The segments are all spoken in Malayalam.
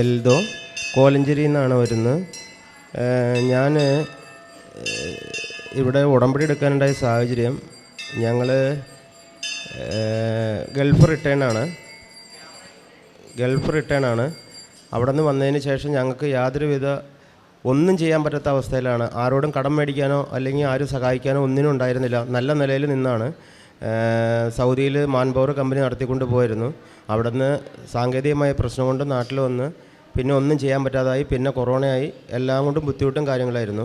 എൽദോ കോലഞ്ചേരിയിൽ നിന്നാണ് വരുന്നത്. ഞാൻ ഇവിടെ ഉടമ്പടി എടുക്കാനുണ്ടായ സാഹചര്യം ഞങ്ങൾ ഗൾഫ് റിട്ടേൺ ആണ്. ഗൾഫ് റിട്ടേൺ ആണ്. അവിടെ നിന്ന് വന്നതിന് ശേഷം ഞങ്ങൾക്ക് യാതൊരുവിധ ഒന്നും ചെയ്യാൻ പറ്റാത്ത അവസ്ഥയിലാണ്. ആരോടും കടം മേടിക്കാനോ അല്ലെങ്കിൽ ആരും സഹായിക്കാനോ ഒന്നിനും ഉണ്ടായിരുന്നില്ല. നല്ല നിലയിൽ നിന്നാണ്. സൗദിയിൽ മാൻപവർ കമ്പനി നടത്തിക്കൊണ്ട് പോയിരുന്നു. അവിടെ നിന്ന് സാങ്കേതികമായ പ്രശ്നം കൊണ്ട് നാട്ടിൽ വന്ന് പിന്നെ ഒന്നും ചെയ്യാൻ പറ്റാതായി പിന്നെ കൊറോണയായി എല്ലാം കൊണ്ടും ബുദ്ധിമുട്ടും കാര്യങ്ങളായിരുന്നു.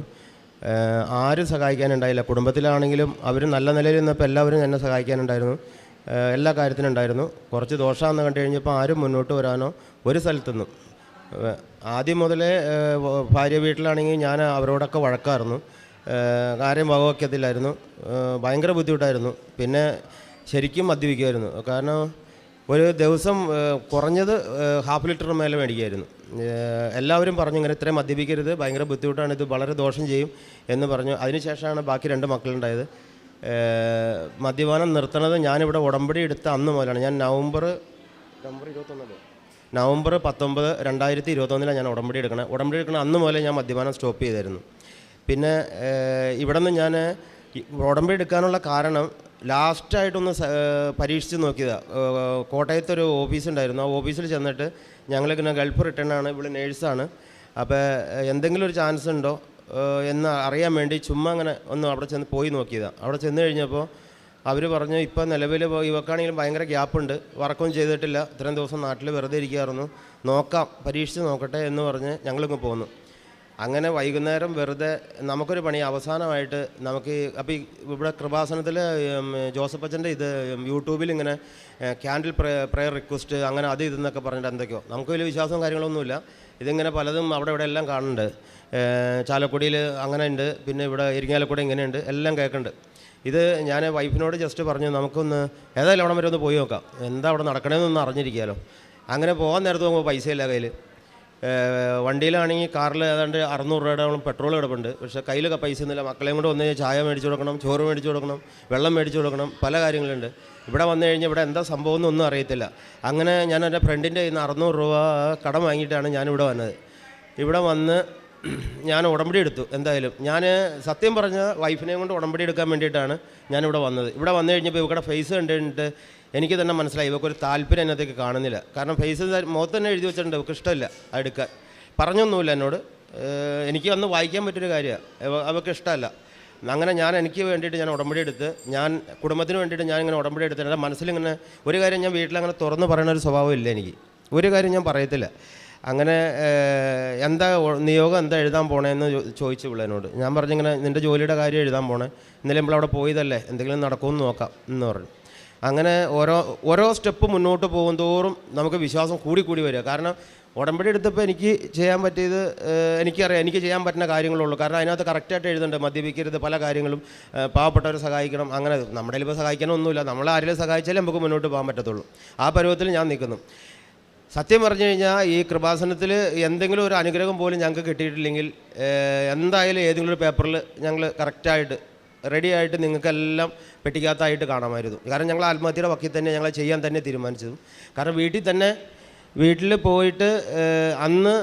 ആരും സഹായിക്കാനുണ്ടായില്ല. കുടുംബത്തിലാണെങ്കിലും അവർ നല്ല നിലയിൽ നിന്നപ്പോൾ എല്ലാവരും എന്നെ സഹായിക്കാനുണ്ടായിരുന്നു. എല്ലാ കാര്യത്തിനും ഉണ്ടായിരുന്നു. കുറച്ച് ദോഷമാണെന്ന് കണ്ടു കഴിഞ്ഞപ്പോൾ ആരും മുന്നോട്ട് വരാനോ ഒരു സ്ഥലത്തുനിന്നും. ആദ്യം മുതലേ ഭാര്യ വീട്ടിലാണെങ്കിൽ ഞാൻ അവരോടൊക്കെ വഴക്കായിരുന്നു. കാര്യം വകവയ്ക്കത്തില്ലായിരുന്നു ഭയങ്കര ബുദ്ധിമുട്ടായിരുന്നു. പിന്നെ ശരിക്കും മദ്യപിക്കുമായിരുന്നു. കാരണം ഒരു ദിവസം കുറഞ്ഞത് ഹാഫ് ലിറ്റർ മേലെ മേടിക്കുമായിരുന്നു. എല്ലാവരും പറഞ്ഞു ഇങ്ങനെ ഇത്രയും മദ്യപിക്കരുത്. ഭയങ്കര ബുദ്ധിമുട്ടാണ്. ഇത് വളരെ ദോഷം ചെയ്യും. എന്ന് പറഞ്ഞു. അതിനുശേഷമാണ് ബാക്കി രണ്ട് മക്കളുണ്ടായത്. മദ്യപാനം നിർത്തണത് ഞാനിവിടെ ഉടമ്പടി എടുത്ത അന്ന് മുതലാണ്. ഞാൻ നവംബർ നവംബർ ഇരുപത്തൊന്നല്ലേ നവംബർ പത്തൊമ്പത് രണ്ടായിരത്തി ഇരുപത്തൊന്നിലാണ് ഞാൻ ഉടമ്പടി എടുക്കണത് ഉടമ്പടി എടുക്കണ അന്ന് മുതലേ ഞാൻ മദ്യപാനം സ്റ്റോപ്പ് ചെയ്തായിരുന്നു. പിന്നെ ഇവിടെ നിന്ന് ഞാൻ ഉടമ്പ എടുക്കാനുള്ള കാരണം ലാസ്റ്റായിട്ടൊന്ന് പരീക്ഷിച്ച് നോക്കിയതാണ് കോട്ടയത്തൊരു ഓഫീസ് ഉണ്ടായിരുന്നു ആ ഓഫീസിൽ ചെന്നിട്ട് ഞങ്ങളിങ്ങനെ ഗൾഫ് റിട്ടേൺ ആണ്. ഇവിടെ നേഴ്സാണ്. അപ്പോൾ എന്തെങ്കിലും ഒരു ചാൻസ് ഉണ്ടോ എന്ന് അറിയാൻ വേണ്ടി ചുമ്മാ അങ്ങനെ ഒന്ന് അവിടെ ചെന്ന് പോയി നോക്കിയതാണ് അവിടെ ചെന്ന് കഴിഞ്ഞപ്പോൾ അവർ പറഞ്ഞു ഇപ്പോൾ നിലവിൽ ഇവക്കാണെങ്കിലും ഭയങ്കര ഗ്യാപ്പുണ്ട് വർക്കൊന്നും ചെയ്തിട്ടില്ല. ഇത്രയും ദിവസം നാട്ടിൽ വെറുതെ ഇരിക്കുകയായിരുന്നു നോക്കാം പരീക്ഷിച്ച് നോക്കട്ടെ എന്ന് പറഞ്ഞ് ഞങ്ങളിങ്ങ് പോന്നു. അങ്ങനെ വൈകുന്നേരം വെറുതെ നമുക്കൊരു പണി. അവസാനമായിട്ട് നമുക്ക് അപ്പോൾ ഇവിടെ കൃപാസനത്തിൽ ജോസഫ് അച്ഛന്റെ ഇത് യൂട്യൂബിൽ ഇങ്ങനെ ക്യാൻഡിൽ പ്രേ പ്രെയർ റിക്വസ്റ്റ് അങ്ങനെ അത് ഇതെന്നൊക്കെ പറഞ്ഞിട്ട് എന്തൊക്കെയോ. നമുക്ക് വലിയ വിശ്വാസവും കാര്യങ്ങളൊന്നുമില്ല. ഇതിങ്ങനെ പലതും അവിടെ ഇവിടെ എല്ലാം കാണുന്നുണ്ട്. ചാലക്കുടിയിൽ അങ്ങനെ ഉണ്ട്. പിന്നെ ഇവിടെ ഇരിങ്ങാലക്കുടി ഇങ്ങനെയുണ്ട്. എല്ലാം കേൾക്കുന്നുണ്ട്. ഇത് ഞാൻ വൈഫിനോട് ജസ്റ്റ് പറഞ്ഞു നമുക്കൊന്ന് ഏതായാലും അവിടെ വരെ ഒന്ന് പോയി നോക്കാം. എന്താ അവിടെ നടക്കണമെന്നൊന്ന് അറിഞ്ഞിരിക്കാമല്ലോ അങ്ങനെ പോകാൻ നേരത്ത് നോക്കുമ്പോൾ പൈസയില്ല കയ്യിൽ വണ്ടിയിലാണെങ്കിൽ കാറിൽ ഏതാണ്ട് അറുന്നൂറ് രൂപയോളം പെട്രോൾ കിടപ്പുണ്ട്. പക്ഷേ കയ്യിലൊക്കെ പൈസ ഒന്നുമില്ല. മക്കളെയും കൊണ്ട് വന്ന് ചായ മേടിച്ചു കൊടുക്കണം ചോറ് മേടിച്ചു കൊടുക്കണം വെള്ളം മേടിച്ചു കൊടുക്കണം പല കാര്യങ്ങളുണ്ട്. ഇവിടെ വന്നു കഴിഞ്ഞാൽ ഇവിടെ എന്താ സംഭവം ഒന്നും അറിയത്തില്ല. അങ്ങനെ ഞാൻ എന്റെ ഫ്രണ്ടിന്റെ കയ്യിൽ നിന്ന് അറുന്നൂറ് രൂപ കടം വാങ്ങിയിട്ടാണ് ഞാനിവിടെ വന്നത്. ഇവിടെ വന്ന് ഞാൻ ഉടമ്പടി എടുത്തു എന്തായാലും. ഞാൻ സത്യം പറഞ്ഞ വൈഫിനെയും കൊണ്ട് ഉടമ്പടി എടുക്കാൻ വേണ്ടിയിട്ടാണ് ഞാനിവിടെ വന്നത്. ഇവിടെ വന്നു കഴിഞ്ഞപ്പോൾ ഇവരുടെ ഫേസ് കണ്ടിട്ട് എനിക്ക് തന്നെ മനസ്സിലായി. ഇവക്കൊരു താല്പര്യം എന്നത്തേക്ക് കാണുന്നില്ല. കാരണം ഫേസ് മുഖത്ത് തന്നെ എഴുതി വെച്ചിട്ടുണ്ട്. ഇവർക്ക് ഇഷ്ടമില്ല എടുക്കാൻ. പറഞ്ഞൊന്നുമില്ല എന്നോട്. എനിക്ക് അന്ന് വായിക്കാൻ പറ്റിയൊരു കാര്യമാണ്. അവൾക്ക് ഇഷ്ടമല്ല. അങ്ങനെ ഞാൻ എനിക്ക് വേണ്ടിയിട്ട് ഞാൻ ഉടമ്പടി എടുത്ത് ഞാൻ കുടുംബത്തിന് വേണ്ടിയിട്ട് ഞാൻ ഇങ്ങനെ ഉടമ്പടി എടുത്ത് എന്റെ മനസ്സിലിങ്ങനെ ഒരു കാര്യം ഞാൻ വീട്ടിലങ്ങനെ തുറന്ന് പറയുന്ന ഒരു സ്വഭാവം ഇല്ല എനിക്ക്. ഒരു കാര്യം ഞാൻ പറയത്തില്ല. അങ്ങനെ എന്താ നിയോഗം എന്താ എഴുതാൻ പോണേന്ന് ചോദിച്ചു പിള്ളേനോട് ഞാൻ പറഞ്ഞിങ്ങനെ നിന്റെ ജോലിയുടെ കാര്യം എഴുതാൻ പോണേ. ഇന്നലെ നമ്മൾ അവിടെ പോയതല്ലേ. എന്തെങ്കിലും നടക്കുമെന്ന് നോക്കാം എന്ന് പറഞ്ഞു. അങ്ങനെ ഓരോ ഓരോ സ്റ്റെപ്പ് മുന്നോട്ട് പോകും തോറും നമുക്ക് വിശ്വാസം കൂടി കൂടി വരിക. കാരണം ഉടമ്പടി എടുത്തപ്പോൾ എനിക്ക് ചെയ്യാൻ പറ്റിയത് എനിക്കറിയാം എനിക്ക് ചെയ്യാൻ പറ്റുന്ന കാര്യങ്ങളുള്ളൂ. കാരണം അതിനകത്ത് കറക്റ്റായിട്ട് എഴുതുന്നുണ്ട് മദ്യപിക്കരുത് പല കാര്യങ്ങളും പാവപ്പെട്ടവരെ സഹായിക്കണം അങ്ങനെ നമ്മുടെ ഇപ്പോൾ സഹായിക്കാനൊന്നുമില്ല നമ്മൾ ആരെങ്കിലും സഹായിച്ചാലേ നമുക്ക് മുന്നോട്ട് പോകാൻ പറ്റത്തുള്ളൂ. ആ പരുവത്തിൽ ഞാൻ നിൽക്കുന്നു. സത്യം പറഞ്ഞു കഴിഞ്ഞാൽ ഈ കൃപാസനത്തിൽ എന്തെങ്കിലും ഒരു അനുഗ്രഹം പോലും ഞങ്ങൾക്ക് കിട്ടിയിട്ടില്ലെങ്കിൽ എന്തായാലും ഏതെങ്കിലും ഒരു പേപ്പറിൽ ഞങ്ങൾ കറക്റ്റായിട്ട് റെഡി ആയിട്ട് നിങ്ങൾക്കെല്ലാം പെട്ടിക്കകത്തായിട്ട് കാണാമായിരുന്നു. കാരണം ഞങ്ങൾ ആത്മഹത്യയുടെ വക്കിൽ തന്നെ ഞങ്ങൾ ചെയ്യാൻ തന്നെ തീരുമാനിച്ചതും. കാരണം വീട്ടിൽ തന്നെ വീട്ടിൽ പോയിട്ട് അന്ന്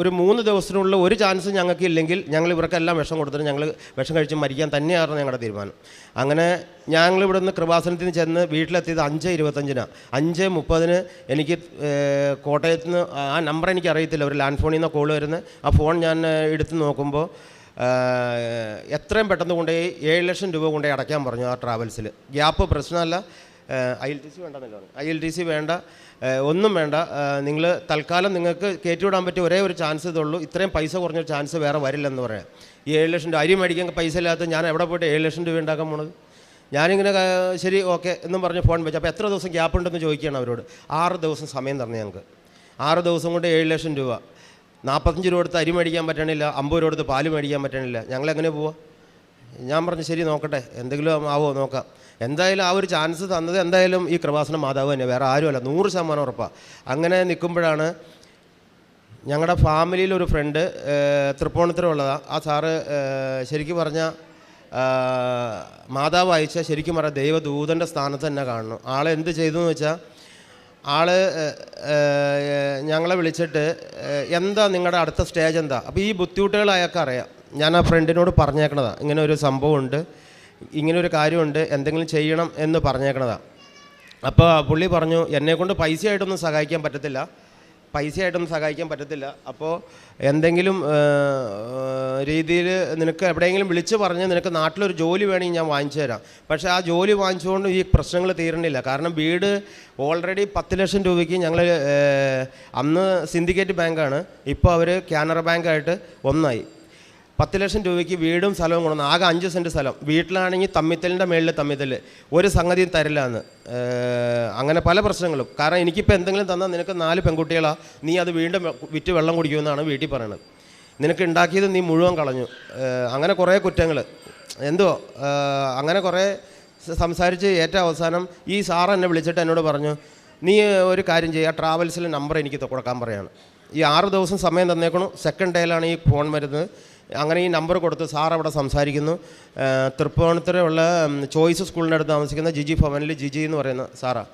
ഒരു മൂന്ന് ദിവസത്തിനുള്ള ഒരു ചാൻസ് ഞങ്ങൾക്ക് ഇല്ലെങ്കിൽ ഞങ്ങൾ ഇവർക്കെല്ലാം വിഷം കൊടുത്തിട്ട് ഞങ്ങൾ വിഷം കഴിച്ച് മരിക്കാൻ തന്നെയായിരുന്നു ഞങ്ങളുടെ തീരുമാനം. അങ്ങനെ ഞങ്ങൾ ഇവിടെ നിന്ന് കൃപാസനത്തിന് ചെന്ന് വീട്ടിലെത്തിയത് അഞ്ച് ഇരുപത്തഞ്ചിനാണ് അഞ്ച് മുപ്പതിന് എനിക്ക് കോട്ടയത്ത് നിന്ന് ആ നമ്പർ എനിക്ക് അറിയത്തില്ല. ഒരു ലാൻഡ് ഫോണിൽ നിന്ന് കോൾ വരുന്നത്. ആ ഫോൺ ഞാൻ എടുത്ത് നോക്കുമ്പോൾ എത്രയും പെട്ടെന്ന് കൊണ്ടുപോയി ഏഴ് ലക്ഷം രൂപ കൊണ്ട് അടയ്ക്കാൻ പറഞ്ഞു ആ ട്രാവൽസിൽ. ഗ്യാപ്പ് പ്രശ്നമല്ല. ഐ എൽ ടി സി വേണ്ടെന്നല്ലോ ഐ എൽ ടി സി വേണ്ട. ഒന്നും വേണ്ട. നിങ്ങൾ തൽക്കാലം നിങ്ങൾക്ക് കയറ്റിവിടാൻ പറ്റിയ ഒരേ ഒരു ചാൻസ് ഇതുള്ളൂ ഇത്രയും പൈസ കുറഞ്ഞ ചാൻസ് വേറെ വരില്ലെന്ന് പറയാം. ഈ ഏഴ് ലക്ഷം രൂപ അരി മേടിക്കാൻ പൈസ ഇല്ലാത്ത ഞാൻ എവിടെ പോയിട്ട് ഏഴ് ലക്ഷം രൂപ ഉണ്ടാക്കാൻ പോണത്? ഞാനിങ്ങനെ ശരി ഓക്കെ എന്നും പറഞ്ഞ് ഫോൺ വെച്ചു. അപ്പോൾ എത്ര ദിവസം ഗ്യാപ്പ് ഉണ്ടെന്ന് ചോദിക്കുകയാണ് അവരോട്. ആറ് ദിവസം സമയം തരണം ഞങ്ങൾക്ക്. ആറ് ദിവസം കൊണ്ട് ഏഴ് ലക്ഷം രൂപ. നാൽപ്പത്തഞ്ച് രൂപ എടുത്ത് അരി മേടിക്കാൻ പറ്റണില്ല അമ്പത് രൂപ എടുത്ത് പാൽ മേടിക്കാൻ പറ്റണില്ല. ഞങ്ങളെങ്ങനെ പോവാ? ഞാൻ പറഞ്ഞു ശരി നോക്കട്ടെ. എന്തെങ്കിലും ആവോ നോക്കാം. എന്തായാലും ആ ഒരു ചാൻസ് തന്നത് എന്തായാലും ഈ കൃപാസന മാതാവ് തന്നെ വേറെ ആരുമല്ല. നൂറ് ശതമാനം ഉറപ്പാണ് അങ്ങനെ നിൽക്കുമ്പോഴാണ് ഞങ്ങളുടെ ഫാമിലിയിൽ ഒരു ഫ്രണ്ട് തൃപ്പൂണിത്തരമുള്ളതാണ് ആ സാറ് ശരിക്കും പറഞ്ഞാൽ മാതാവ് അയച്ച ശരിക്കും പറഞ്ഞാൽ ദൈവദൂതന്റെ സ്ഥാനത്ത് തന്നെ കാണണം. ആളെ എന്ത് ചെയ്തു എന്ന് വെച്ചാൽ ആൾ ഞങ്ങളെ വിളിച്ചിട്ട് എന്താ നിങ്ങളുടെ അടുത്ത സ്റ്റേജ് എന്താ? അപ്പോൾ ഈ ബുദ്ധിമുട്ടുകൾ അയാൾക്ക് അറിയാം. ഞാൻ ആ ഫ്രണ്ടിനോട് പറഞ്ഞേക്കണതാണ് ഇങ്ങനെ ഒരു സംഭവമുണ്ട്. ഇങ്ങനെ ഒരു കാര്യമുണ്ട്. എന്തെങ്കിലും ചെയ്യണം എന്ന് പറഞ്ഞേക്കണതാണ് അപ്പോൾ പുള്ളി പറഞ്ഞു എന്നെക്കൊണ്ട് പൈസയായിട്ടൊന്നും സഹായിക്കാൻ പറ്റത്തില്ല. പൈസയായിട്ടൊന്നും സഹായിക്കാൻ പറ്റത്തില്ല. അപ്പോൾ എന്തെങ്കിലും രീതിയിൽ നിനക്ക് എവിടെയെങ്കിലും വിളിച്ച് പറഞ്ഞ് നിനക്ക് നാട്ടിലൊരു ജോലി വേണമെങ്കിൽ ഞാൻ വാങ്ങിച്ചു തരാം. പക്ഷേ ആ ജോലി വാങ്ങിച്ചുകൊണ്ട് ഈ പ്രശ്നങ്ങൾ തീരണില്ല. കാരണം വീട് ഓൾറെഡി പത്ത് ലക്ഷം രൂപയ്ക്ക് ഞങ്ങൾ അന്ന് സിൻഡിക്കേറ്റ് ബാങ്കാണ്. ഇപ്പോൾ അവർ കാനറ ബാങ്കായിട്ട് ഒന്നായി. പത്ത് ലക്ഷം രൂപയ്ക്ക് വീടും സ്ഥലവും കൊണ്ടുവന്നു ആകെ അഞ്ച് സെന്റ് സ്ഥലം. വീട്ടിലാണെങ്കിൽ തമ്മിത്തലിന്റെ മേളിൽ തമ്മിത്തൽ. ഒരു സംഗതിയും തരില്ല എന്ന്. അങ്ങനെ പല പ്രശ്നങ്ങളും. കാരണം എനിക്കിപ്പോൾ എന്തെങ്കിലും തന്നാൽ നിനക്ക് നാല് പെൺകുട്ടികളാണ് നീ അത് വീണ്ടും വിറ്റ് വെള്ളം കുടിക്കുമെന്നാണ് വീട്ടിൽ പറയണത്. നിനക്ക് ഉണ്ടാക്കിയത് നീ മുഴുവൻ കളഞ്ഞു. അങ്ങനെ കുറേ കുറ്റങ്ങൾ എന്തോ അങ്ങനെ കുറേ സംസാരിച്ച് ഏറ്റവും അവസാനം ഈ സാർ എന്നെ വിളിച്ചിട്ട് എന്നോട് പറഞ്ഞു നീ ഒരു കാര്യം ചെയ്യുക ട്രാവൽസിലെ നമ്പർ എനിക്ക് കൊടുക്കാൻ പറയാണ്. ഈ ആറ് ദിവസം സമയം തന്നേക്കണു. സെക്കൻഡ് ഡേയിലാണ് ഈ ഫോൺ വരുന്നത്. അങ്ങനെ ഈ നമ്പർ കൊടുത്ത് സാർ അവിടെ സംസാരിക്കുന്നു. തൃപ്പൂണിത്തുറയുള്ള ചോയ്സ് സ്കൂളിന്റെ അടുത്ത് താമസിക്കുന്ന ജിജി ഭവനിൽ ജിജി എന്ന് പറയുന്ന സാറാ.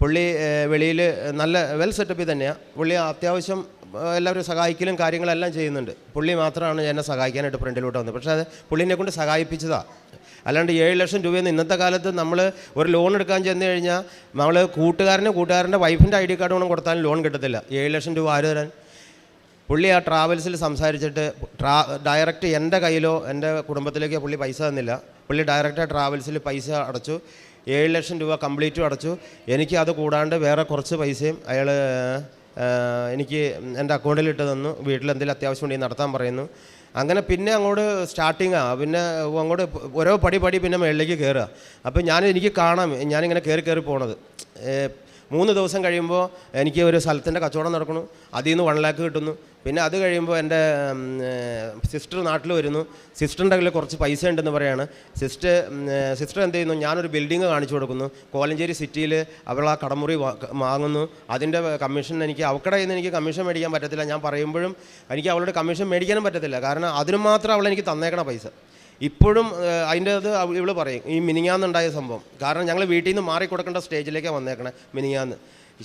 പുള്ളി വെളിയിൽ നല്ല വെൽ സെറ്റപ്പിൽ തന്നെയാണ് പുള്ളി അത്യാവശ്യം എല്ലാവരും സഹായിക്കലും കാര്യങ്ങളെല്ലാം ചെയ്യുന്നുണ്ട്. പുള്ളി മാത്രമാണ് എന്നെ സഹായിക്കാനായിട്ട് ഫ്രണ്ടിലോട്ട് വന്നത്. പക്ഷേ അത് പുള്ളിനെ കൊണ്ട് സഹായിപ്പിച്ചതാണ് അല്ലാണ്ട് ഏഴ് ലക്ഷം രൂപയെന്ന് ഇന്നത്തെ കാലത്ത് നമ്മൾ ഒരു ലോൺ എടുക്കാൻ ചെന്ന് കഴിഞ്ഞാൽ നമ്മൾ കൂട്ടുകാരന് കൂട്ടുകാരന്റെ വൈഫിന്റെ ഐ ഡി കാർഡ് കൊടുത്താലും ലോൺ കിട്ടത്തില്ല. ഏഴ് ലക്ഷം രൂപ ആര് തരാൻ? പുള്ളി ആ ട്രാവൽസിൽ സംസാരിച്ചിട്ട് ട്രാ ഡയറക്റ്റ് എന്റെ കയ്യിലോ എന്റെ കുടുംബത്തിലേക്കോ പുള്ളി പൈസ തന്നില്ല. പുള്ളി ഡയറക്റ്റ് ട്രാവൽസിൽ പൈസ അടച്ചു. ഏഴ് ലക്ഷം രൂപ കംപ്ലീറ്റും അടച്ചു. എനിക്ക് അത് കൂടാണ്ട് വേറെ കുറച്ച് പൈസയും അയാൾ എനിക്ക് എന്റെ അക്കൗണ്ടിൽ ഇട്ട് തന്നു. വീട്ടിൽ എന്തെങ്കിലും അത്യാവശ്യം ഉണ്ടെങ്കിൽ നടത്താൻ പറയുന്നു. അങ്ങനെ പിന്നെ അങ്ങോട്ട് സ്റ്റാർട്ടിങ്ങാണ് പിന്നെ അങ്ങോട്ട് ഓരോ പടി പടി പിന്നെ മുകളിലേക്ക് കയറുക അപ്പോൾ ഞാൻ എനിക്ക് കാണാം. ഞാനിങ്ങനെ കയറി കയറി പോണത്. മൂന്ന് ദിവസം കഴിയുമ്പോൾ എനിക്ക് ഒരു സ്ഥലത്തിന്റെ കച്ചവടം നടക്കുന്നു. അതിൽ നിന്ന് വൺ ലാക്ക് കിട്ടുന്നു. പിന്നെ അത് കഴിയുമ്പോൾ എന്റെ സിസ്റ്റർ നാട്ടിൽ വരുന്നു. സിസ്റ്ററിന്റെ കയ്യിൽ കുറച്ച് പൈസ ഉണ്ടെന്ന് പറയാണ്. സിസ്റ്റർ സിസ്റ്റർ എന്ത് ചെയ്യുന്നു? ഞാനൊരു ബിൽഡിങ് കാണിച്ചു കൊടുക്കുന്നു. കോലഞ്ചേരി സിറ്റിയിൽ അവൾ ആ കടമുറി വാങ്ങുന്നു. അതിന്റെ കമ്മീഷൻ എനിക്ക് അവക്കടെ നിന്ന് എനിക്ക് കമ്മീഷൻ മേടിക്കാൻ പറ്റത്തില്ല. ഞാൻ പറയുമ്പോഴും എനിക്ക് അവളുടെ കമ്മീഷൻ മേടിക്കാനും പറ്റത്തില്ല. കാരണം അതിനു മാത്രം അവൾ എനിക്ക് തന്നേക്കണ പൈസ. ഇപ്പോഴും അതിന്റെ അത് ഇവൾ പറയും ഈ മിനിങ്ങാന്നുണ്ടായ സംഭവം. കാരണം ഞങ്ങൾ വീട്ടിൽ നിന്ന് മാറി കൊടുക്കേണ്ട സ്റ്റേജിലേക്കാണ് വന്നേക്കണേ മിനിങ്ങാന്ന്.